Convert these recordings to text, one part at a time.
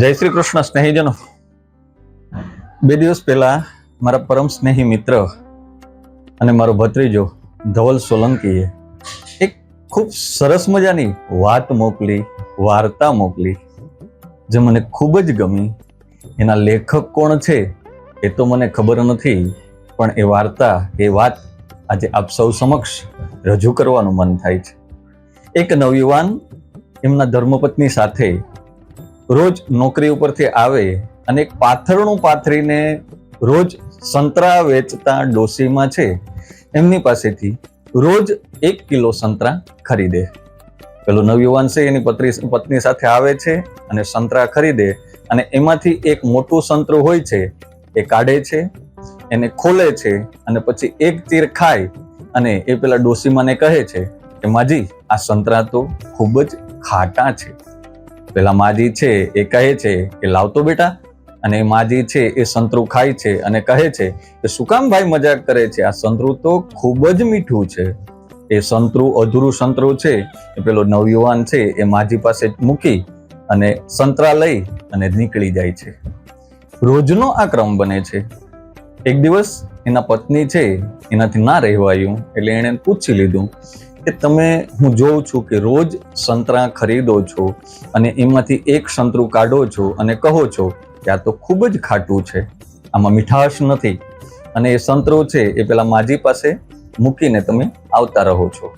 જય શ્રી કૃષ્ણ સ્નેહીજનો. બે દિવસ પહેલા મારા પરમ સ્નેહી મિત્ર અને મારો ભત્રીજો ધવલ સોલંકીએ એક ખૂબ સરસ મજાની વાત મોકલી, વાર્તા મોકલી, જે મને ખૂબ જ ગમી. એના લેખક કોણ છે એ તો મને ખબર નથી, પણ એ વાર્તા, એ વાત આજે આપ સૌ સમક્ષ રજૂ કરવાનું મન થાય છે. એક નવયુવાન એમના ધર્મપત્ની સાથે રોજ નોકરી ઉપરથી આવે અને એક પાથરણું પાથરીને રોજ સંતરા વેચતા ડોસીમાં છે, એમની પાસેથી રોજ એક કિલો સંતરા ખરીદે. પેલો નવયુવાન છે, એની પત્ની પત્ની સાથે આવે છે અને સંતરા ખરીદે અને એમાંથી એક મોટું સંતરું હોય છે, એ કાઢે છે, એને ખોલે છે અને પછી એક તીર ખાય અને એ પેલા ડોસીમાને કહે છે કે, માજી, આ સંતરા તો ખૂબ જ ખાટા છે. પેલા માજી છે એ કહે છે કે લાવતો બેટા, અને માજી છે એ સંતરુ ખાય છે અને કહે છે કે શું કામ ભાઈ મજાક કરે છે? આ સંતરુ તો ખૂબ જ મીઠું છે. એ સંતરુ અધૂરું સંતરુ છે એ પેલો નવયુવાન છે એ માજી પાસે મૂકી અને સંતરા લઈ અને નીકળી જાય છે. રોજનો આ ક્રમ બને છે. એક દિવસ એના પત્ની છે, એનાથી ના રહેવાયું, એટલે એણે પૂછી લીધું કે તમે, હું જોઉં છું કે રોજ સંતરા ખરીદો છો અને એમાંથી એક સંતરું કાઢો છો અને કહો છો કે આ તો ખૂબ જ ખાટું છે, આમાં મીઠાશ નથી. અને એ સંતરો છે એ પેલા માજી પાસે મૂકીને તમે આવતા રહો છો.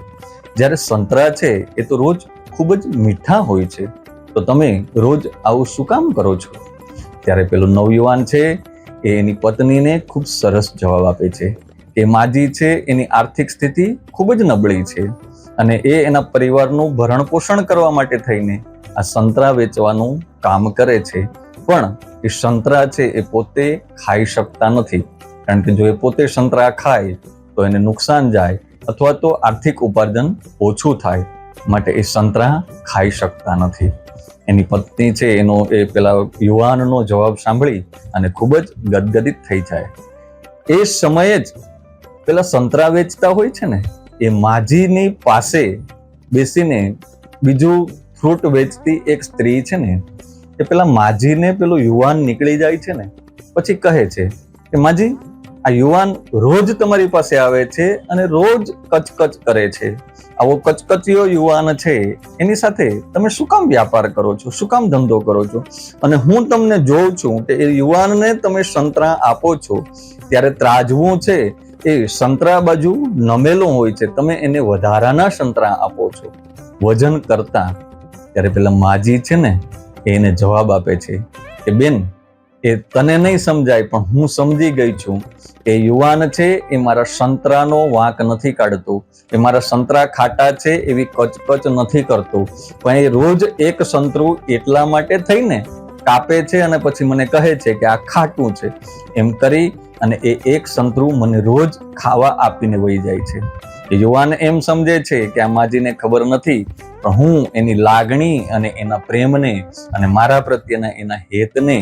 જ્યારે સંતરા છે એ તો રોજ ખૂબ જ મીઠા હોય છે, તો તમે રોજ આવું શું કામ કરો છો? ત્યારે પેલો નવયુવાન છે એ એની પત્નીને ખૂબ સરસ જવાબ આપે છે. કે માજી છે, એની આર્થિક સ્થિતિ ખૂબ જ નબળી છે અને એ એના પરિવારનું ભરણ પોષણ કરવા માટે થઈને આ સંતરા વેચવાનું કામ કરે છે. પણ એ સંતરા છે એ પોતે ખાઈ શકતા નથી. કારણ કે જો એ પોતે સંતરા ખાય, તો એને નુકસાન જાય અથવા તો આર્થિક ઉપાર્જન ઓછું થાય માટે એ સંતરા ખાઈ શકતા નથી. એની પત્ની છે, એનો એ પેલા યુવાનનો જવાબ સાંભળી અને ખૂબ જ ગદગદિત થઈ જાય. એ સમયે જ પેલા સંતરા વેચતા હોય છે ને, એ માજીની પાસે બેસીને બીજું ફ્રૂટ વેચતી એક સ્ત્રી છે ને, એ પેલા માજીને પેલો યુવાન નીકળી જાય છે ને, પછી કહે છે કે, માજી, આ યુવાન રોજ તમારી પાસે આવે છે અને રોજ કચકચ કરે છે. આવો કચકચિયો યુવાન છે, એની સાથે તમે શું કામ વ્યાપાર કરો છો? શું કામ ધંધો કરો છો? અને હું તમને જોઉં છું કે એ યુવાનને તમે સંતરા આપો છો, ત્યારે ત્રાજવું છે એ સંતરા બાજુ નમેલું હોય છે, તમે એને વધારાના સંતરા આપો છો. વજન કરતા ત્યારે પેલા માજી છે ને એને જવાબ આપે છે કે, બેન, એ તને નહીં સમજાય, પણ હું સમજી ગઈ છું. કે યુવાન છે, એ મારા સંતરાનો વાંક નથી કાઢતો. એ મારા સંતરા ખાટા છે, એવી કચકચ નથી કરતો. પણ એ રોજ એક સંતરું એટલા માટે થઈને કાપે છે અને પછી મને કહે છે કે આ ખાટું છે. એમ કરી અને એ એક સંતરું મને રોજ ખાવા આપીને વહી જાય છે. એ યુવાન એમ સમજે છે કે આ માજીને ખબર નથી, પણ હું એની લાગણી અને એના પ્રેમને અને મારા પ્રત્યેના એના હેતને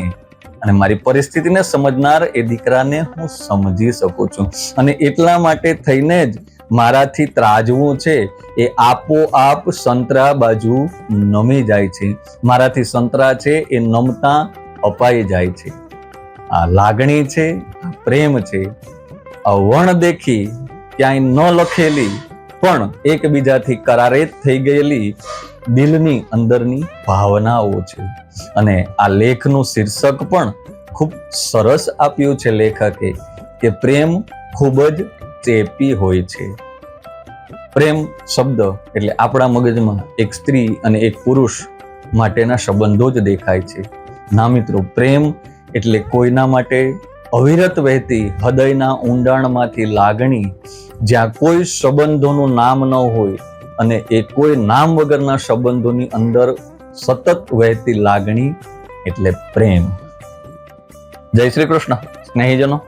અને મારી પરિસ્થિતિને સમજનાર એ દીકરાને હું સમજી શકું છું. અને એટલા માટે થઈને જ મારાથી ત્રાજવું છે, એ આપોઆપ સંતરા બાજુ નમી જાય છે. મારાથી સંતરા છે, એ નમતા અપાઈ જાય છે. આ લાગણી છે પ્રેમ છે અવણ વણ દેખી ક્યાંય ન લખેલી, પણ એકબીજાથી કરારેત થઈ ગયેલી દિલની અંદરની ભાવનાઓ છે. અને આ લેખનું શીર્ષક પણ ખૂબ સરસ આપ્યું છે લેખકે, કે પ્રેમ ખૂબ જ ચેપી હોય છે. પ્રેમ શબ્દ એટલે આપણા મગજમાં એક સ્ત્રી અને એક પુરુષ માટેના સંબંધો જ દેખાય છે. ના મિત્રો, પ્રેમ એટલે કોઈના માટે અવિરત વહેતી હૃદયના ઊંડાણમાંથી લાગણી. જ્યાં કોઈ સંબંધોનું નામ ન હોય અને એ કોઈ નામ વગરના સંબંધોની અંદર સતત વહેતી લાગણી એટલે પ્રેમ. જય શ્રી કૃષ્ણ, સ્નેહીજનો.